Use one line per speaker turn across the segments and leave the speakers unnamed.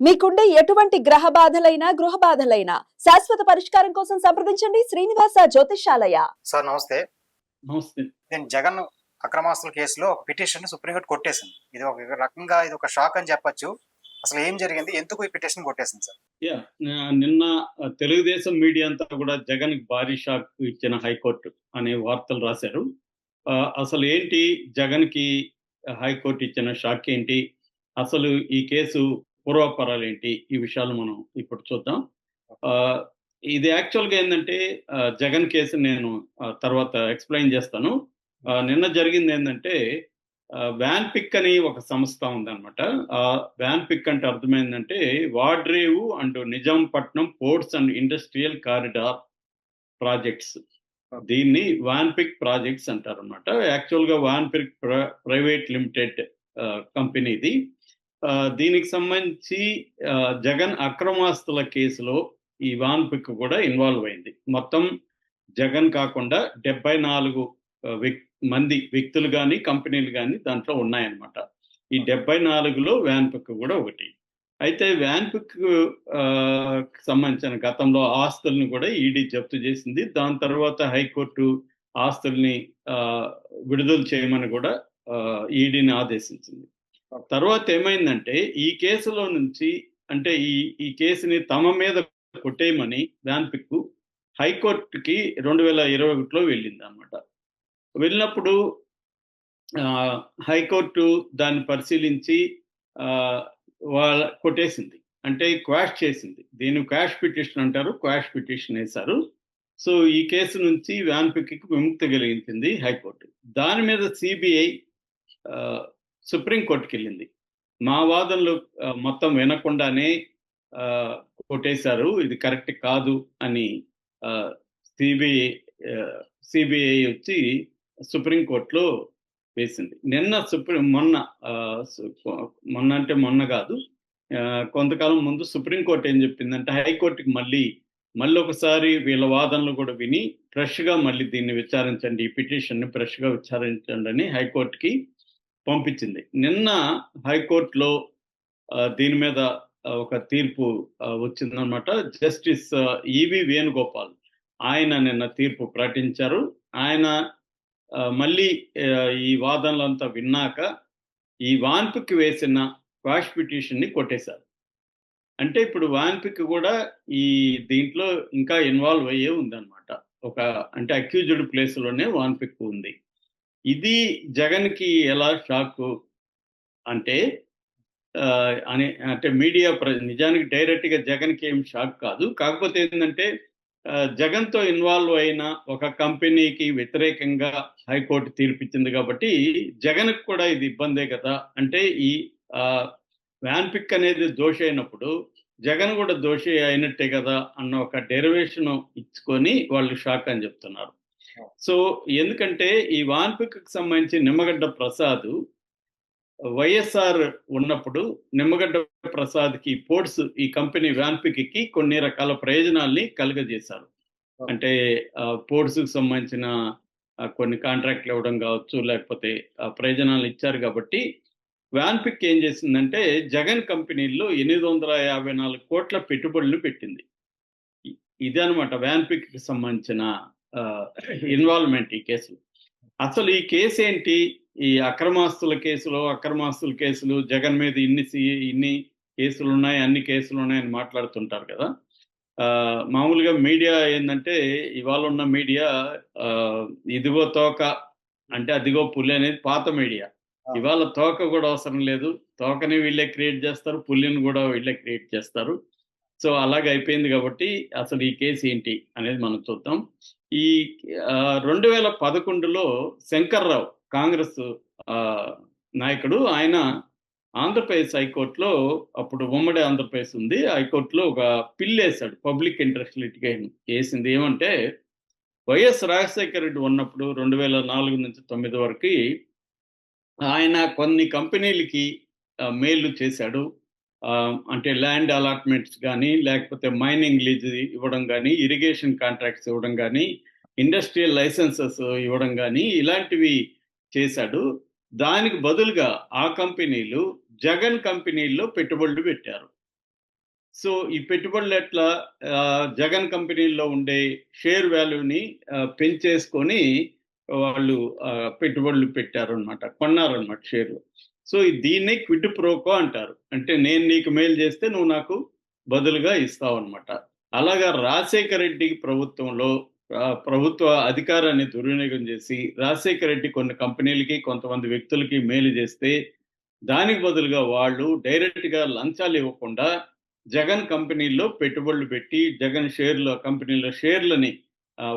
మీకుండే ఎటువంటి గ్రహ బాధలైనా గృహ బాధలైనా శాశ్వత పరిష్కారం కోసం సంప్రదించండి శ్రీనివాస జ్యోతిషాలయ
సార్ నమస్తే.
నమస్తే.
నేను జగన్ అక్రమాస్తుల కేసులో ఒక పిటిషన్ సుప్రీంకోర్టు కొట్టేసింది. ఇది ఒక రకంగా ఇది ఒక షాక్ అని చెప్పొచ్చు. అసలు ఏం జరిగింది? ఎందుకు ఈ పిటిషన్ కొట్టేసింది సార్?
నిన్న తెలుగుదేశం మీడియా అంతా కూడా జగన్ భారీ షాక్ ఇచ్చిన హైకోర్టు అనే వార్తలు రాశారు. ఆ, అసలు ఏంటి జగన్కి హైకోర్టు ఇచ్చిన షాక్ ఏంటి? అసలు ఈ కేసు పూర్వాపరాలు ఏంటి ఈ విషయాలు మనం ఇప్పుడు చూద్దాం. ఆ, ఇది యాక్చువల్గా ఏంటంటే జగన్ కేసు నేను తర్వాత ఎక్స్ప్లెయిన్ చేస్తాను. నిన్న జరిగింది ఏంటంటే వ్యాన్ పిక్ అని ఒక సంస్థ ఉందన్నమాట. ఆ వ్యాన్ పిక్ అంటే అర్థమైందంటే Vadrevu and Nizampatnam ports and industrial corridor projects. దీన్ని వాన్ పిక్ ప్రాజెక్ట్స్ అంటారు అనమాట యాక్చువల్గా VANPIC private limited company ఇది దీనికి సంబంధించి జగన్ అక్రమాస్తుల కేసులో ఈ వాన్ పిక్ కూడా ఇన్వాల్వ్ అయింది. మొత్తం జగన్ కాకుండా డెబ్బై నాలుగు మంది వ్యక్తులు కానీ కంపెనీలు కానీ దాంట్లో ఉన్నాయన్నమాట. ఈ డెబ్బై నాలుగులో వ్యాన్ పిక్ కూడా ఒకటి. అయితే వ్యాన్ పిక్ సంబంధించిన గతంలో ఆస్తుల్ని కూడా ఈడీ జప్తు చేసింది. దాని తర్వాత హైకోర్టు ఆస్తుల్ని విడుదల చేయమని కూడా ఈడీని ఆదేశించింది. తర్వాత ఏమైందంటే ఈ కేసులో నుంచి అంటే ఈ ఈ కేసుని తమ మీద కొట్టేయమని వ్యాన్ పిక్ హైకోర్టుకి రెండు వేల ఇరవై ఒకటిలో వెళ్ళింది అనమాట వెళ్ళినప్పుడు హైకోర్టు దాన్ని పరిశీలించి వాళ్ళ కొట్టేసింది. అంటే క్వాష్ చేసింది. దీన్ని క్వాష్ పిటిషన్ అంటారు క్వాష్ పిటిషన్ వేశారు. సో ఈ కేసు నుంచి వ్యాన్ పిక్కి విముక్తి కలిగించింది హైకోర్టు. దాని మీద సిబిఐ సుప్రీంకోర్టుకి వెళ్ళింది మా వాదనలు మొత్తం వినకుండానే కొట్టేశారు. ఇది కరెక్ట్ కాదు అని సిబిఐ సిబిఐ వచ్చి సుప్రీంకోర్టులో వేసింది. నిన్న సుప్రీం మొన్న మొన్న అంటే మొన్న కాదు కొంతకాలం ముందు సుప్రీంకోర్టు ఏం చెప్పిందంటే హైకోర్టుకి మళ్ళీ మళ్ళీ ఒకసారి వీళ్ళ వాదనలు కూడా విని ఫ్రెష్గా మళ్ళీ దీన్ని విచారించండి ఈ పిటిషన్ని ఫ్రెష్గా విచారించండి అని హైకోర్టుకి పంపించింది. నిన్న హైకోర్టులో దీని మీద ఒక తీర్పు వచ్చిందనమాట జస్టిస్ ఈవి వేణుగోపాల్. ఆయన నిన్న తీర్పు ప్రకటించారు. ఆయన మళ్ళీ ఈ వాదనలంతా విన్నాక ఈ వాన్పిక్ వేసిన క్వాష్ పిటిషన్ని కొట్టేశారు. అంటే ఇప్పుడు వాన్పిక్ కూడా ఈ దీంట్లో ఇంకా ఇన్వాల్వ్ అయ్యే ఉందన్నమాట. ఒక అంటే అక్యూజ్డ్ ప్లేస్లోనే వాన్పిక్ ఉంది. ఇది జగన్కి ఎలా షాక్ అంటే అని అంటే మీడియా ప్ర- నిజానికి డైరెక్ట్గా జగన్కి ఏం షాక్ కాదు. కాకపోతే ఏంటంటే జగన్తో ఇన్వాల్వ్ అయిన ఒక కంపెనీకి వ్యతిరేకంగా హైకోర్టు తీర్పిచ్చింది కాబట్టి జగన్కి కూడా ఇది ఇబ్బందే కదా. అంటే ఈ వ్యాన్ పిక్ అనేది దోషి అయినప్పుడు జగన్ కూడా దోషి అయినట్టే కదా అన్న ఒక డెరివేషన్ ఇచ్చుకొని వాళ్ళు షాక్ అని చెప్తున్నారు. సో ఎందుకంటే ఈ వాన్ పిక్ సంబంధించి నిమ్మగడ్డ ప్రసాద్ వైఎస్ఆర్ ఉన్నప్పుడు నిమ్మగడ్డ ప్రసాద్కి పోర్ట్స్ ఈ కంపెనీ వ్యాన్పిక్కి కొన్ని రకాల ప్రయోజనాల్ని కలుగజేశారు. అంటే పోర్ట్స్కి సంబంధించిన కొన్ని కాంట్రాక్ట్లు ఇవ్వడం కావచ్చు లేకపోతే ఆ, ప్రయోజనాలు ఇచ్చారు కాబట్టి వ్యాన్పిక్ ఏం చేసిందంటే జగన్ కంపెనీల్లో ఎనిమిది వందల యాభై నాలుగు కోట్ల పెట్టుబడులు పెట్టింది. ఇదే అనమాట వ్యాన్పిక్కి సంబంధించిన ఇన్వాల్వ్మెంట్ ఈ కేసు అసలు ఈ కేసు ఏంటి ఈ అక్రమాస్తుల కేసులో అక్రమాస్తుల కేసులు జగన్ మీద ఇన్ని ఇన్ని కేసులు ఉన్నాయి అన్ని కేసులు ఉన్నాయని మాట్లాడుతుంటారు కదా. ఆ, మామూలుగా మీడియా ఏంటంటే ఇవాళ ఉన్న మీడియా ఇదిగో తోక అంటే అదిగో పులి అనేది పాత మీడియా. ఇవాళ తోక కూడా అవసరం లేదు. తోకని వీళ్ళే క్రియేట్ చేస్తారు పులిని కూడా వీళ్ళే క్రియేట్ చేస్తారు. సో అలాగే అయిపోయింది కాబట్టి అసలు ఈ కేసు ఏంటి అనేది మనం చూద్దాం. ఈ రెండు వేల పదకొండులో శంకర్రావు కాంగ్రెస్ నాయకుడు. ఆయన ఆంధ్రప్రదేశ్ హైకోర్టులో అప్పుడు ఉమ్మడి ఆంధ్రప్రదేశ్ ఉంది. హైకోర్టులో ఒక పిల్ వేశాడు పబ్లిక్ ఇంట్రెస్ట్ లిటిగేషన్ వేసింది. ఏమంటే వైఎస్ రాజశేఖర రెడ్డి ఉన్నప్పుడు రెండు వేల నాలుగు నుంచి తొమ్మిది వరకు ఆయన కొన్ని కంపెనీలకి మేలు చేశాడు. అంటే ల్యాండ్ అలాట్మెంట్స్ కానీ లేకపోతే మైనింగ్ లీజ్ ఇవ్వడం కానీ ఇరిగేషన్ కాంట్రాక్ట్స్ ఇవ్వడం కానీ ఇండస్ట్రియల్ లైసెన్సెస్ ఇవ్వడం కానీ ఇలాంటివి చేశాడు. దానికి బదులుగా ఆ కంపెనీలు జగన్ కంపెనీల్లో పెట్టుబడులు పెట్టారు. సో ఈ పెట్టుబడులు ఎట్లా? జగన్ కంపెనీల్లో ఉండే షేర్ వాల్యూని పెంచేసుకొని వాళ్ళు పెట్టుబడులు పెట్టుబడులు పెట్టారనమాట కొన్నారనమాట షేర్లు. సో దీన్నే క్విడ్ ప్రోకో అంటారు. అంటే నేను నీకు మేలు చేస్తే నువ్వు నాకు బదులుగా ఇస్తావు అనమాట అలాగా రాజశేఖర రెడ్డి ప్రభుత్వంలో ప్రభుత్వ అధికారాన్ని దుర్వినియోగం చేసి రాజశేఖర రెడ్డి కొన్ని కంపెనీలకి కొంతమంది వ్యక్తులకి మేలు చేస్తే దానికి బదులుగా వాళ్ళు డైరెక్ట్గా లంచాలు ఇవ్వకుండా జగన్ కంపెనీల్లో పెట్టుబడులు పెట్టి జగన్ షేర్ల కంపెనీల షేర్లని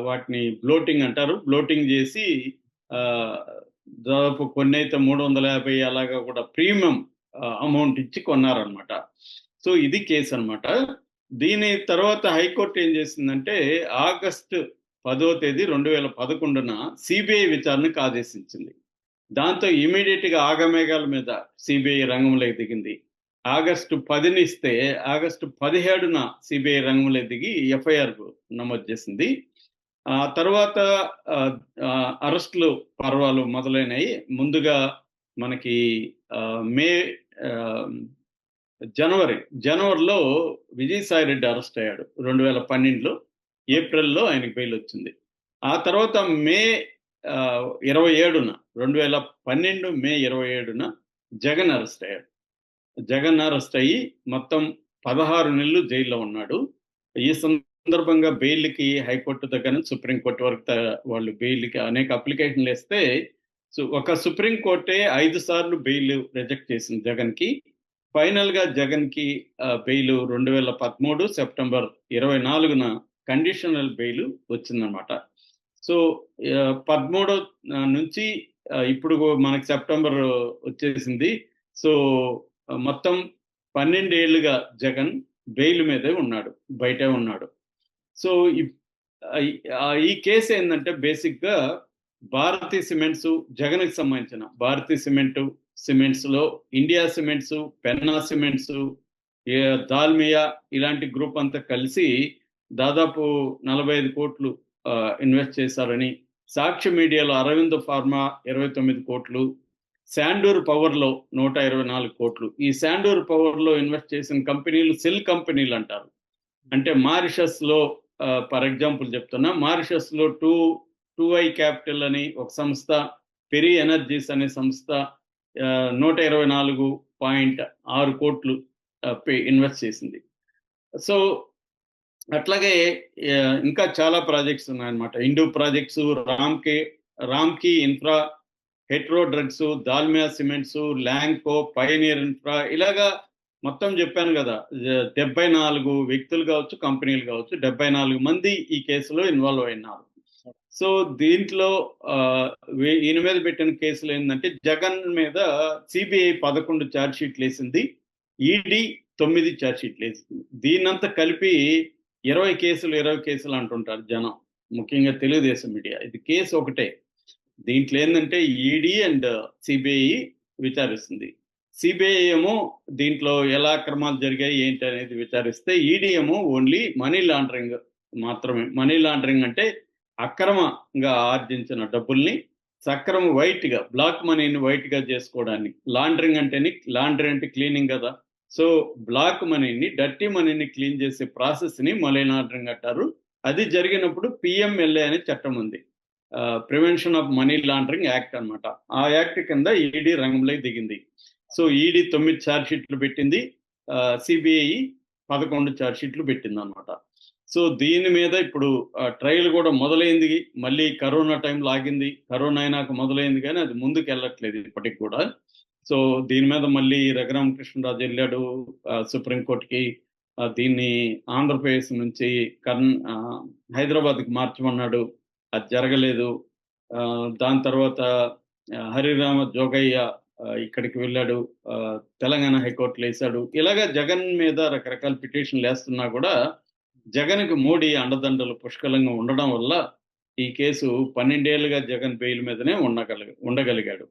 వాటిని బ్లోటింగ్ అంటారు. బ్లోటింగ్ చేసి దాదాపు కొన్ని అయితే మూడు వందల యాభై అలాగా కూడా ప్రీమియం అమౌంట్ ఇచ్చి కొన్నారనమాట సో ఇది కేసు అన్నమాట దీని తర్వాత హైకోర్టు ఏం చేసిందంటే ఆగస్టు పదో తేదీ రెండు వేల పదకొండున సిబిఐ విచారణకు ఆదేశించింది దాంతో ఇమీడియట్గా ఆగమేఘాల మీద సిబిఐ రంగంలోకి దిగింది. ఆగస్టు పదిని ఇస్తే ఆగస్టు పదిహేడున సిబిఐ రంగంలో దిగి ఎఫ్ఐఆర్ నమోదు చేసింది. ఆ తర్వాత అరెస్టులు పర్వాలు మొదలైనవి ముందుగా మనకి మే జనవరి జనవరిలో విజయసాయి రెడ్డి అరెస్ట్ అయ్యాడు రెండు వేల పన్నెండులో. ఏప్రిల్లో ఆయనకి బెయిల్ వచ్చింది ఆ తర్వాత మే ఆ, ఇరవై ఏడున రెండు వేల పన్నెండు మే ఇరవై ఏడున జగన్ అరెస్ట్ అయ్యాడు. జగన్ అరెస్ట్ అయ్యి మొత్తం పదహారు నెలలు జైల్లో ఉన్నాడు. ఈ సందర్భంగా సందర్భంగా బెయిల్కి హైకోర్టు దగ్గర నుంచి సుప్రీంకోర్టు వరకు వాళ్ళు బెయిల్కి అనేక అప్లికేషన్లు వేస్తే సో ఒక సుప్రీంకోర్టే ఐదు సార్లు బెయిల్ రిజెక్ట్ చేసింది జగన్కి. ఫైనల్గా జగన్కి బెయిల్ రెండు వేల పదమూడు సెప్టెంబర్ ఇరవై నాలుగున కండిషనల్ బెయిల్ వచ్చిందనమాట సో ఆ, పదమూడో నుంచి ఇప్పుడు మనకి సెప్టెంబర్ వచ్చేసింది. సో మొత్తం పన్నెండేళ్ళుగా జగన్ బెయిల్ మీదే ఉన్నాడు బయటే ఉన్నాడు. సో ఈ- కేసు ఏంటంటే బేసిక్గా భారతీ సిమెంట్స్ జగన్కి సంబంధించిన భారతీ సిమెంట్ సిమెంట్స్లో ఇండియా సిమెంట్స్ పెన్నా సిమెంట్స్ ఏ, దాల్మియా ఇలాంటి గ్రూప్ అంతా కలిసి దాదాపు నలభై ఐదు కోట్లు ఇన్వెస్ట్ చేశారని సాక్షి మీడియాలో అరవింద్ ఫార్మా ఇరవై తొమ్మిది కోట్లు శాండూర్ పవర్లో నూట ఇరవై నాలుగు కోట్లు. ఈ శాండూర్ పవర్లో ఇన్వెస్ట్ చేసిన కంపెనీలు సెల్ కంపెనీలు అంటారు అంటే మారిషస్లో ఫర్ ఎగ్జాంపుల్ చెప్తున్నా మారిషస్లో టూ టూ ఐ క్యాపిటల్ అని ఒక సంస్థ పెరి ఎనర్జీస్ అనే సంస్థ నూట ఇరవై నాలుగు పాయింట్ ఆరు కోట్లు ఇన్వెస్ట్ చేసింది. సో అట్లాగే ఇంకా చాలా ప్రాజెక్ట్స్ ఉన్నాయన్నమాట. Indo projects Ramky Ramky infra Hetero drugs Dalmia cements Lanco pioneer infra ఇలాగా మొత్తం చెప్పాను కదా డెబ్బై నాలుగు వ్యక్తులు కావచ్చు కంపెనీలు కావచ్చు డెబ్బై నాలుగు మంది ఈ కేసులో ఇన్వాల్వ్ అయినారు. సో దీంట్లో ఈయన మీద పెట్టిన కేసులు ఏంటంటే జగన్ మీద సిబిఐ పదకొండు ఛార్జ్ షీట్లు వేసింది ఈడీ తొమ్మిది ఛార్జ్ షీట్లు వేసింది. దీన్నంతా కలిపి ఇరవై కేసులు ఇరవై కేసులు అంటుంటారు జనం. ముఖ్యంగా తెలుగుదేశం మీడియా. ఇది కేసు ఒకటే. దీంట్లో ఏంటంటే ఈడీ అండ్ సిబిఐ విచారిస్తుంది. సిబిఐ ఏమో దీంట్లో ఎలా అక్రమాలు జరిగాయి ఏంటి అనేది విచారిస్తే ఈడీ ఏమో ఓన్లీ మనీ లాండరింగ్ మాత్రమే. మనీ లాండరింగ్ అంటే అక్రమంగా ఆర్జించిన డబ్బుల్ని సక్రమ వైట్గా బ్లాక్ మనీని వైట్గా చేసుకోవడానికి. లాండరింగ్ అంటేని లాండరీ అంటే క్లీనింగ్ కదా. సో బ్లాక్ మనీని డర్టీ మనీని క్లీన్ చేసే ప్రాసెస్ని మనీ లాండరింగ్ అంటారు. అది జరిగినప్పుడు పిఎంఎల్ఏ అనే చట్టం ఉంది. Prevention of money laundering act అన్నమాట. ఆ యాక్ట్ కింద ఈడీ రంగంలోకి దిగింది. సో ఈడీ తొమ్మిది ఛార్జ్ షీట్లు పెట్టింది సిబిఐ పదకొండు ఛార్జ్ షీట్లు పెట్టింది అనమాట సో దీని మీద ఇప్పుడు ట్రయల్ కూడా మొదలైంది. మళ్ళీ కరోనా టైం ఆగింది. కరోనా అయినాక మొదలైంది కానీ అది ముందుకు వెళ్ళట్లేదు ఇప్పటికి కూడా. సో దీని మీద మళ్ళీ రఘురామకృష్ణరాజు వెళ్ళాడు సుప్రీంకోర్టుకి దీన్ని ఆంధ్రప్రదేశ్ నుంచి కర్ణ ఆ, హైదరాబాద్కి మార్చమన్నాడు. అది జరగలేదు. ఆ, దాని తర్వాత హరిరామ జోగయ్య ఇక్కడికి వెళ్ళాడు. తెలంగాణ హైకోర్టులో వేశాడు. ఇలాగా జగన్ మీద రకరకాల పిటిషన్లు వేస్తున్నా కూడా జగన్కి మోడీ అండదండలు పుష్కలంగా ఉండడం వల్ల ఈ కేసు పన్నెండేళ్ళుగా జగన్ బెయిల్ మీదనే ఉండగలిగా ఉండగలిగాడు.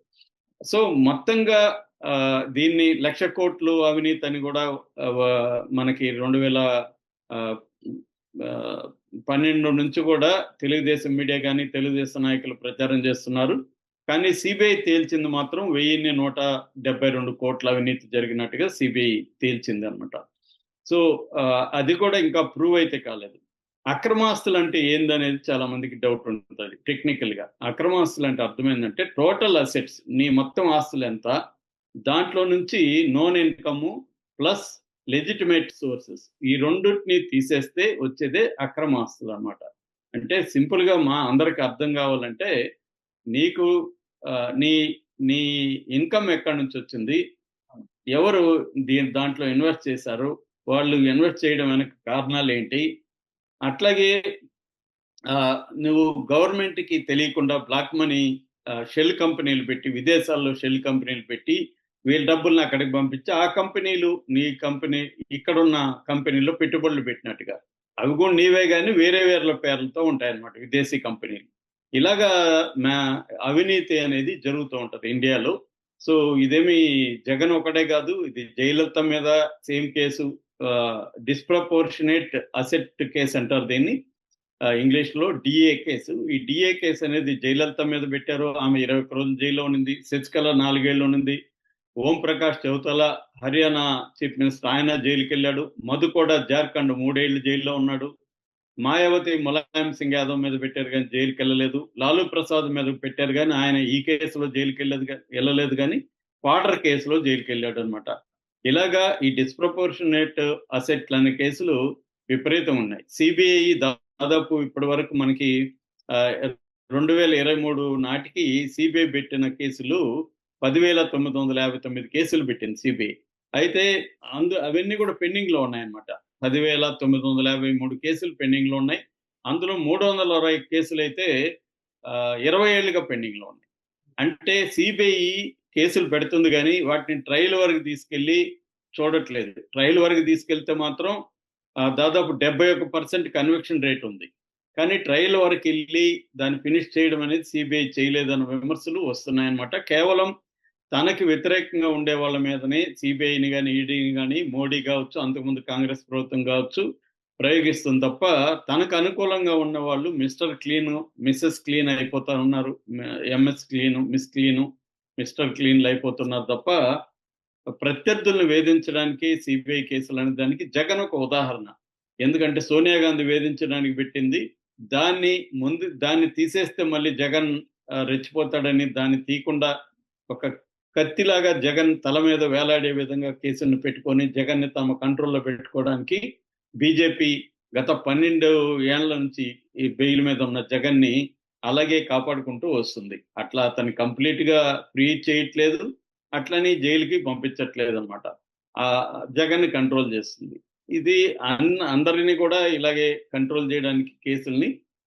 సో మొత్తంగా దీన్ని లక్ష కోట్లు అవినీతి అని కూడా మనకి రెండు వేల పన్నెండు నుంచి కూడా తెలుగుదేశం మీడియా కానీ తెలుగుదేశం నాయకులు ప్రచారం చేస్తున్నారు. కానీ సిబిఐ తేల్చింది మాత్రం వెయ్యిన్ని నూట డెబ్బై రెండు కోట్ల అవినీతి జరిగినట్టుగా సిబిఐ తేల్చింది అనమాట సో అది కూడా ఇంకా ప్రూవ్ అయితే కాలేదు. అక్రమాస్తులు అంటే ఏందనేది చాలా మందికి డౌట్ ఉంటుంది టెక్నికల్గా అక్రమాస్తులు అంటే అర్థం ఏంటంటే టోటల్ అసెట్స్ నీ మొత్తం ఆస్తులు ఎంత దాంట్లో నుంచి known income plus legitimate sources ఈ రెండింటిని తీసేస్తే వచ్చేదే అక్రమ ఆస్తులు అనమాట అంటే సింపుల్గా మా అందరికి అర్థం కావాలంటే నీకు నీ నీ ఇన్కమ్ ఎక్కడి నుంచి వచ్చింది? ఎవరు దీని దాంట్లో ఇన్వెస్ట్ చేశారు? వాళ్ళు ఇన్వెస్ట్ చేయడం వెనక కారణాలు ఏంటి? అట్లాగే నువ్వు గవర్నమెంట్కి తెలియకుండా బ్లాక్ మనీ షెల్ కంపెనీలు పెట్టి విదేశాల్లో షెల్ కంపెనీలు పెట్టి వీళ్ళ డబ్బుల్ని అక్కడికి పంపించి ఆ కంపెనీలు నీ కంపెనీ ఇక్కడున్న కంపెనీలో పెట్టుబడులు పెట్టినట్టుగా. అవి కూడా నీవే కానీ వేరే వేరే పేర్లతో ఉంటాయన్నమాట విదేశీ కంపెనీలు. ఇలాగా మా అవినీతి అనేది జరుగుతూ ఉంటది ఇండియాలో. సో ఇదేమి జగన్ ఒకటే కాదు ఇది జయలలిత మీద same case disproportionate asset case అంటారు దీన్ని. ఇంగ్లీష్లో డిఏ కేసు ఈ డిఏ కేసు అనేది జయలలిత మీద పెట్టారు. ఆమె ఇరవై ఒక్క రోజులు జైల్లో ఉన్నది శశికళ నాలుగేళ్ళు ఉన్నది ఓం ప్రకాష్ చౌతల హర్యానా చీఫ్ మినిస్టర్ ఆయన జైలుకి వెళ్ళాడు మధు కూడా జార్ఖండ్ మూడేళ్ళు జైల్లో ఉన్నాడు. మాయావతి ములాయం సింగ్ యాదవ్ మీద పెట్టారు కానీ జైలుకి వెళ్ళలేదు. లాలూ ప్రసాద్ మీద పెట్టారు కానీ ఆయన ఈ కేసులో జైలుకి వెళ్ళదు వెళ్ళలేదు కానీ క్వార్టర్ కేసులో జైలుకి వెళ్ళాడు అనమాట ఇలాగా ఈ డిస్ప్రపోర్షనేట్ అసెట్లు అనే కేసులు విపరీతం ఉన్నాయి. సిబిఐ దాదాపు ఇప్పటి వరకు మనకి రెండు వేల ఇరవై మూడు నాటికి సిబిఐ పెట్టిన కేసులు పదివేల తొమ్మిది వందల యాభై తొమ్మిది కేసులు పెట్టింది సిబిఐ. అయితే అందు అవన్నీ కూడా పెండింగ్లో ఉన్నాయన్నమాట. పదివేల తొమ్మిది వందల యాభై మూడు కేసులు పెండింగ్లో ఉన్నాయి. అందులో మూడు వందల అరవై కేసులు అయితే ఇరవై ఏళ్ళుగా పెండింగ్లో ఉన్నాయి. అంటే సిబిఐ కేసులు పెడుతుంది కానీ వాటిని ట్రయల్ వరకు తీసుకెళ్ళి చూడట్లేదు. ట్రయల్ వరకు తీసుకెళ్తే మాత్రం దాదాపు డెబ్బై ఒక పర్సెంట్ కన్విక్షన్ రేట్ ఉంది. కానీ ట్రయల్ వరకు వెళ్ళి దాన్ని ఫినిష్ చేయడం అనేది సిబిఐ చేయలేదన్న విమర్శలు వస్తున్నాయన్నమాట. కేవలం తనకి వ్యతిరేకంగా ఉండే వాళ్ళ మీదనే సిబిఐని కానీ ఈడీని కానీ మోడీ కావచ్చు అంతకుముందు కాంగ్రెస్ ప్రభుత్వం కావచ్చు ప్రయోగిస్తుంది తప్ప తనకు అనుకూలంగా ఉన్న వాళ్ళు మిస్టర్ క్లీన్ మిస్సెస్ క్లీన్ అయిపోతా ఉన్నారు MS clean miss clean mister క్లీన్లు అయిపోతున్నారు తప్ప ప్రత్యర్థులను వేధించడానికి సిబిఐ కేసులు అనే దానికి జగన్ ఒక ఉదాహరణ. ఎందుకంటే సోనియా గాంధీ వేధించడానికి పెట్టింది. దాన్ని ముందు దాన్ని తీసేస్తే మళ్ళీ జగన్ రెచ్చిపోతాడని దాన్ని తీయకుండా ఒక కత్తిలాగా జగన్ తల మీద వేలాడే విధంగా కేసులను పెట్టుకొని జగన్ని తమ కంట్రోల్లో పెట్టుకోవడానికి బీజేపీ గత పన్నెండు ఏళ్ళ నుంచి ఈ బెయిల్ మీద ఉన్న జగన్ని అలాగే కాపాడుకుంటూ వస్తుంది. అట్లా అతన్ని కంప్లీట్గా ఫ్రీ చేయట్లేదు. అట్లని జైలుకి పంపించట్లేదు అనమాట ఆ జగన్ కంట్రోల్ చేస్తుంది. ఇది అన్ అందరినీ కూడా ఇలాగే కంట్రోల్ చేయడానికి కేసుల్ని